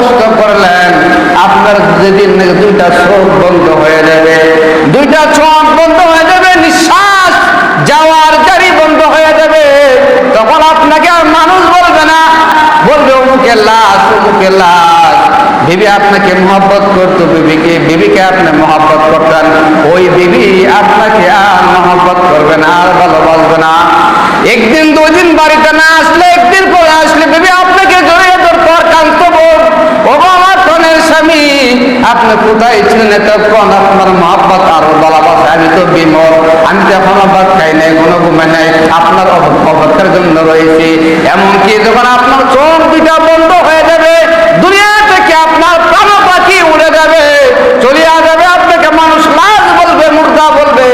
কষ্ট করলেন। আপনার যেদিন দুইটা চোখ বন্ধ হয়ে যাবে, দুইটা চোখ বন্ধ হয়ে যাবে, নিঃশ্বাস যাওয়ার গাড়ি বন্ধ হয়ে যাবে। তখন আপনাকে আর মানুষ বলবে না, বলবে অমুকে লাশ অমুকে লাশ। বিবি আপনাকে মহব্বত করতো, বিবিকে বিবিকে আপনি মহব্বত করতেন। ওই বিবি আপনাকে আর মহব্বত করবে না, আর ভালোবাসবে না। একদিন, দুদিন বাড়িতে না আর ভালোবাসা আমি তো আমি তো এখনও খাই নাই কোনো ঘুমে নাই আপনার জন্য রয়েছে এমনকি যখন আপনার চোখ দুটা বন্ধ হয়ে যাবে দুনিয়া থেকে আপনার প্রাণ পাখি উড়ে যাবে চলিয়া যাবে আপনাকে মানুষ বলবে মুর্দা বলবে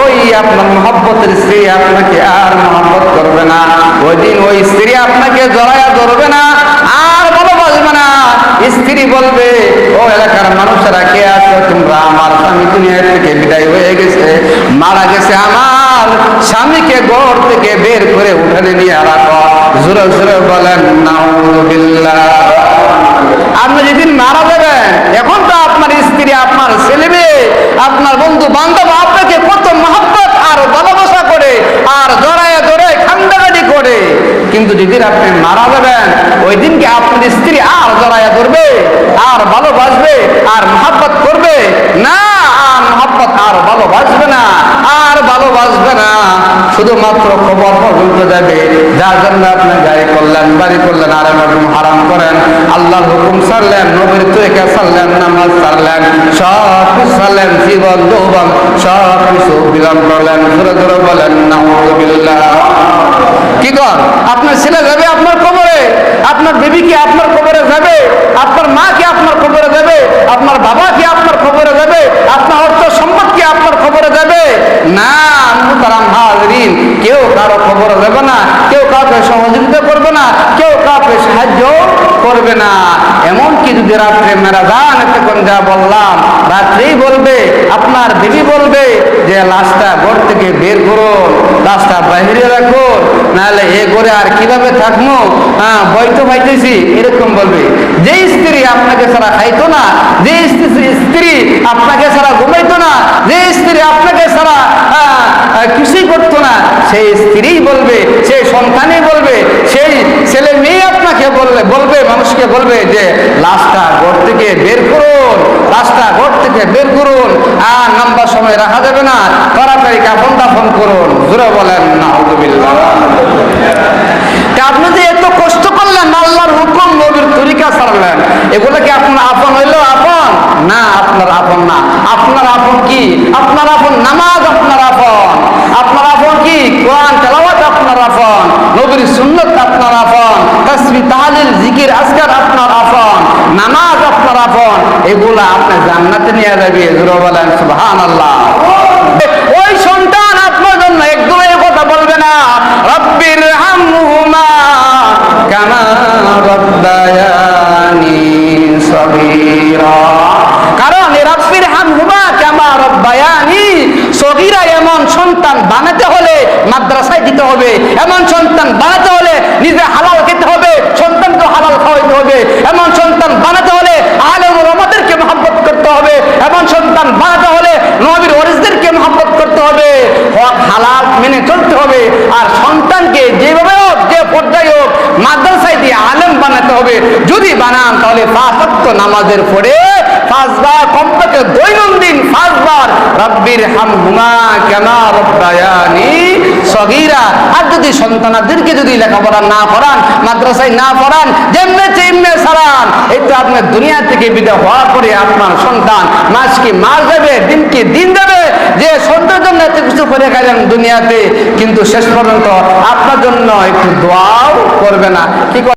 ওই আপনার মহব্বতের স্ত্রী আপনাকে আর মহব্বত করবে না ওই দিন ওই স্ত্রী আপনাকে জড়াইয়া ধরবে না আর ভালোবাসবে না, স্ত্রী বলবে এলাকার মানুষেরা কে আছো? তোমরা আমার স্বামী দুনিয়া থেকে বিদায় হয়ে গেছে। মারা গেছে আমার স্বামীকে ঘর থেকে বের করে উঠানে নিয়ে রাখো। জোরে জোরে বলেন, নাউজুবিল্লাহ। আপনি যেদিন মারা যাবেন, এখন তো আপনার ছেলে মেয়ে আপনার বন্ধু বান্ধব আপনাকে কত মহব্বত আর ভালোবাসা করে আর জড়ায় ধরে খান্দাগাড়ি করে কিন্তু যেদিন আপনি মারা যাবেন, ওই দিনকে আপনার স্ত্রী আর জড়ায় ধরবে, আর ভালোবাসবে, আর মহাব্বত করবে। না, আর মহাব্বত আর ভালোবাসবে না, আর ভালোবাসবে না। শুধুমাত্র খবর পর্যন্ত যাবে যার জন্য আপনি গাড়ি করলেন বাড়ি করলেন আর এরকম হারাম করেন। আল্লাহর হুকুম সারলেন নবীর তৈকে সারলেন নামাজ সারলেন সব সারলেন জীবন যৌবন সব কিছু বিলম্ব করলেন। ধরে ধরে বলেন নাউজুবিল্লাহ কি কর? আপনার ছেলে যাবে আপনার কবরে, আপনার বিবি কি আপনার কবরে যাবে, আপনার মা কি আপনার কবরে যাবে, আপনার বাবা কি আপনার কবরে যাবে, আপনার অর্থ সম্পদ কি আপনার খবরে যাবে। না মুতারাম হাজরিন, কেউ কারও খবরে যাবে না, কেউ কাউকে সহযোগিতা করবে না, কেউ কাউকে সাহায্য করবে না। এমনকি যদি রাত্রে মেরা যান এতক্ষণ যা বললাম, রাত্রেই বলবে, আপনার বিবি বলবে যে, লাশটা ঘর থেকে বের করুন লাশটা বাইরে রাখুন নাহলে এ করে আর কীভাবে থাকব হ্যাঁ বইতো পাইতেছি এরকম বলবে। যে স্ত্রী আপনাকে ছাড়া খাইতো না, যে স্ত্রী আপনাকে ছাড়া ঘুমাইতো না, যে স্ত্রী আপনাকে ছাড়া কিছুই করতো না, সেই স্ত্রী বলবে, সেই সন্তানই বলবে, সেই ছেলে মেয়ে আপনাকে বললে, বলবে, মানুষকে বলবে যে লাশটা ঘর থেকে বের করুন লাশটা ঘর থেকে বের করুন। সময় রাখা যাবে না। তাড়াতাড়ি কাফন দাফন করুন। জোরে বলেন না আপনি যে এত কষ্ট করলেন, আল্লাহর হুকুম নবীর তরিকা ছাড়লেন, এগুলো কি আপনার আপন হইল আপন? না, আপনার আপন না। আপনার আপন কি? আপনার আপন নামাজ, আপনার আপন। আপনার আপন কি? কোরআন, তেলাওয়াত, আপনার আপন। নবীর সুন্নত, আপনার আপন। তাসবিহ তাহলিল, জিকির, আজকার, আপনার আপন। নামাজ, আপনার আপন। এগুলা আপনি জান্নাতে নিয়ে যাবে জোরে বলেন, সুবহানাল্লাহ। ওই সন্তান আপনার জন্য একদম এই কথা বলবে না। রব্বির রব্বায়ানি কারণ রব্বির রব্বায়ানি এমন সন্তান বানাতে হলে মাদ্রাসায় দিতে হবে, এমন সন্তান বানাতে হলে নিজে হালাল খেতে হবে, সন্তানকে হালাল খাওয়াইতে হবে, এমন সন্তান বানাতে হলে আলেম আমাদেরকে মহব্বত করতে হবে এমন সন্তান বানাতে হলে নবীর ওরিসদেরকে মহব্বত করতে হবে হক হালাল মেনে চলতে হবে আর সন্তানকে যেভাবে হোক, যে পর্যায়ে হোক, মাদ্রাসায় দিয়ে আলেম বানাতে হবে। যদি বানান, তাহলে নামাজের পরে পাঁচবার কমপক্ষে দৈনন্দিন পাঁচবার রব্বির রব্বায়ানি সগীরা। আর যদি সন্তানাদেরকে যদি লেখাপড়া না করান, মাদ্রাসায় না পড়ান, যেমনে চেমনে সারান এই তো আপনার দুনিয়া থেকে বিদায় হওয়ার পরে আপনার সন্তান মাস কি মাস যাবে, দিন কি দিন যাবে যে সন্তানের জন্য এত কিছু করে গেলেন দুনিয়াতে কিন্তু শেষ পর্যন্ত আপনার জন্য একটু দোয়াও করবে না কি?